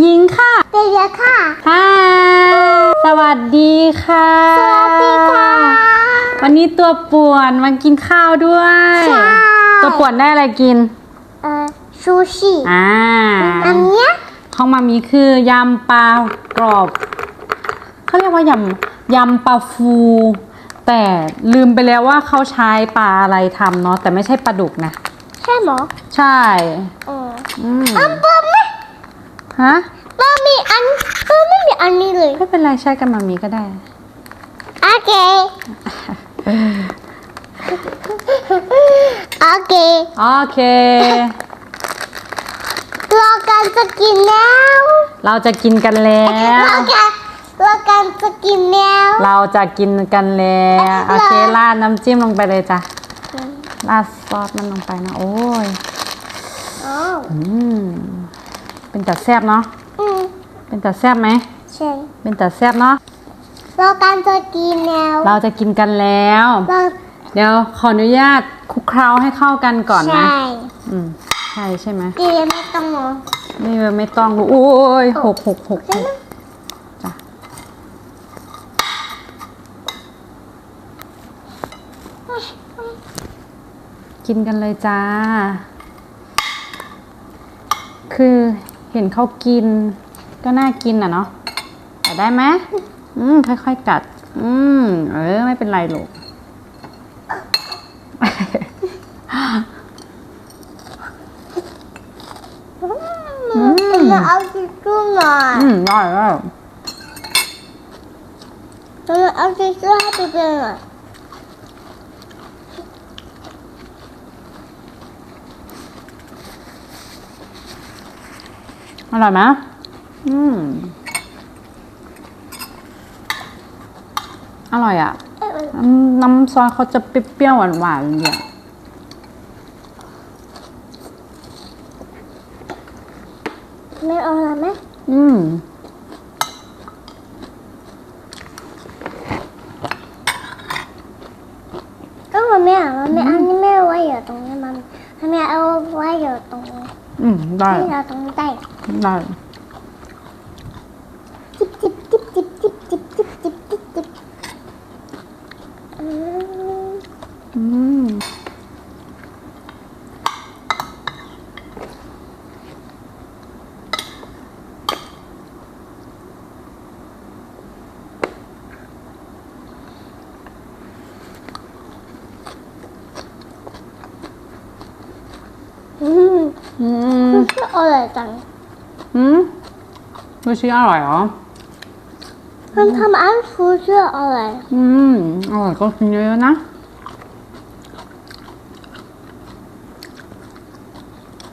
หญิงค่ะเดียค่ะฮ่าสวัสดีค่ะ สวัสดีค่ะ วันนี้ตัวป่วนมากินข้าวด้วย ใช่ ตัวป่วนได้อะไรกิน เอ่อซูชิอ่า อันเนี้ยของมามีคือยำปลากรอบ เขาเรียกว่ายำยำปลาฟู แต่ลืมไปแล้วว่าเขาใช้ปลาอะไรทำเนาะแต่ไม่ใช่ปลาดุกนะ ใช่หมอใช่ เอออืม อันเปิมไหม ฮะมันมีอันเปิมไม่มีอันนี้เลยไม่เป็นไรใช้กันมามีก็ได้ โอเค โอเคโอเค รอกันจะกินแล้วเราจะกินกันแล้วรอกันรอกันจะกินแล้วเราจะกินกันแล้วโอเคราดน้ำจิ้มลงไปเลยจ้ะราดซอสมันลงไปนะ โอ้ยอ๋ออืม เป็นแต่แซ่บเนาะ อืมเป็นแต่แซ่บไหม ใช่เป็นแต่แซ่บเนาะรอกันจะกินแล้วเราจะกินกันแล้วรอเดี๋ยวขออนุญาตคลุกเคล้าให้เข้ากันก่อนนะ ใช่อืม ใช่ใช่ไหมเดียไม่ต้องมองไม่ไม่ต้องรู้โอ้ยหกหกหกหกจ้ะกินกันเลยจ้า คือ เห็นเขากิน ก็น่ากินอะเนาะแต่ได้ไหมอืมค่อยๆกัด อืมเออ ไม่เป็นไรหรอกมาเอาทิชชู่หน่อยอืมได้แล้วมาเอาทิชชู่ให้พี่เป็นหน่อย อร่อยไหมอืม อร่อยอะเอ้ยน้ำน้ำซอสเขาจะเปรี้ยวๆหวานๆเนี่ยไม่เอาอะไรไหมอืมก็มันไม่เอามันไม่อันนี้ไม่เอาไว้อยู่ตรงนี้มันมันไม่เอาไว้อยู่ตรงนี้อืมได้ที่เราตรงใต้ ได้จิบจิบจิบจิบจิบจิบจิบจิบจิบจิบ อืมอืมอืมอืมก็อร่อยจังอืมซูชิอร่อยเหรอมันทำอันฟูเชื่ออร่อยอืมอร่อยก็กินเยอะๆนะ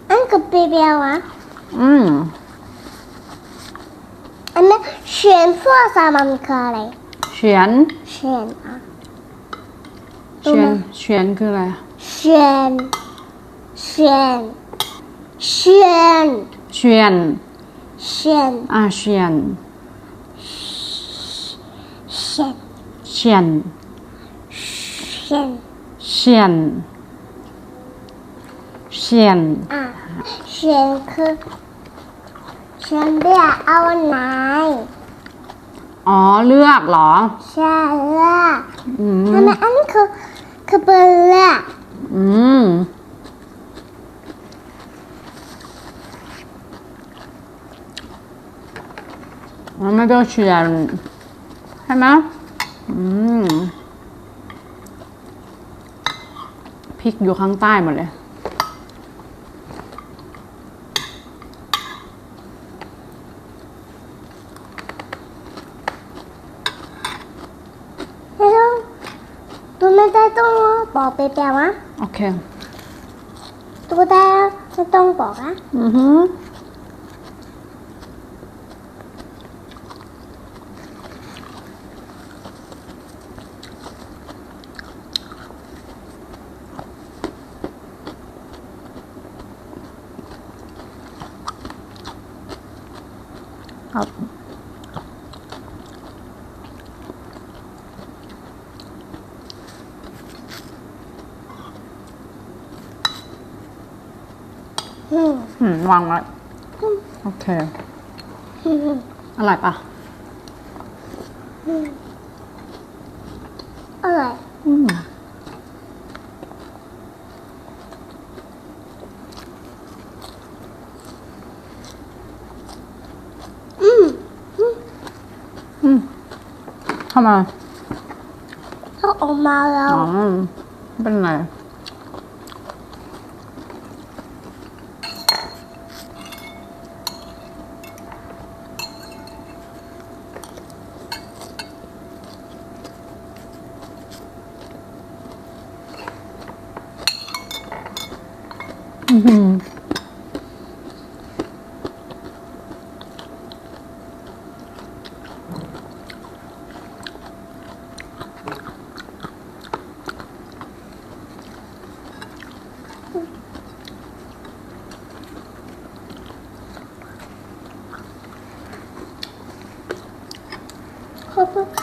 อันกับเปรี้ยวอะอืมอันนั้นเฉียนฟัวซามันคืออะไรเฉียนเฉียนอะเฉียนเฉียนคืออะไรเฉียนเฉียนเฉียนเฉียน 线啊线线线线线线啊线คือฉันเลือกเอาไหนอ๋อเลือกหรอใช่เลือกทำไมอันนี้คือคือเบอร์เลือกอืม มันไม่ต้องเฉียนใช่ไหมอืมพริกอยู่ข้างใต้หมดเลยไม่ต้องตัวไม่ได้ต้องบอกเปรี้ยวๆนะโอเค ตัวได้ไม่ต้องบอกนะอือหื ครับอืมอืมวางไว้โอเค อร่อยปะอร่อย อืม อืม อืม ทำไมถ้าออก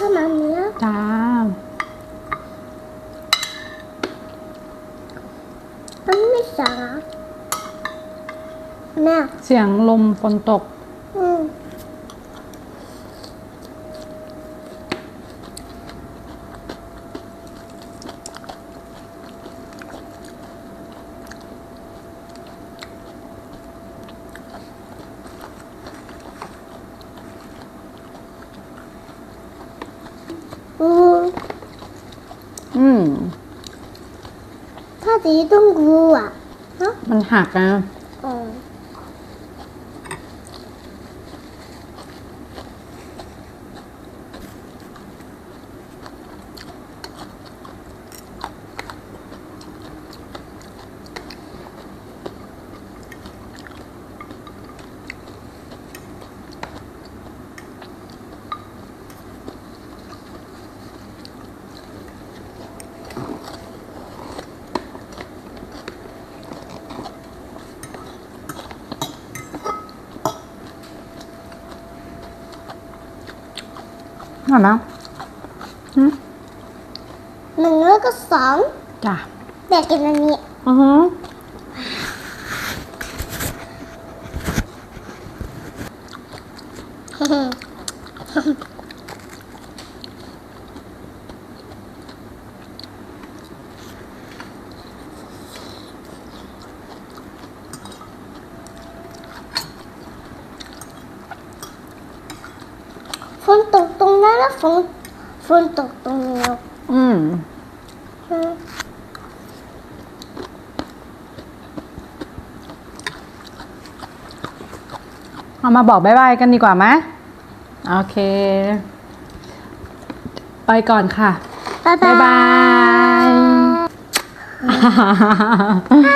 มาแล้วอ๋อไม่เป็นไรอือหือเขาพูดขนาดนี้จ้ามันไม่สาแม่เสียงลมฝนตก อืม อืม อืม ถ้าดีต้องรู้อะฮะมันหักนะ อ๋อ อร่อยนะหนึ่งแล้วก็สองจ้ะแต่กินอันนี้อือฮึ นตกตรงนั้นแล้วฝนฝนตกตรงนี้อืมอืมเอามาบอกบายบายกันดีกว่าไหมโอเค ไปก่อนค่ะ บ๊ายบ๊ายบาบายย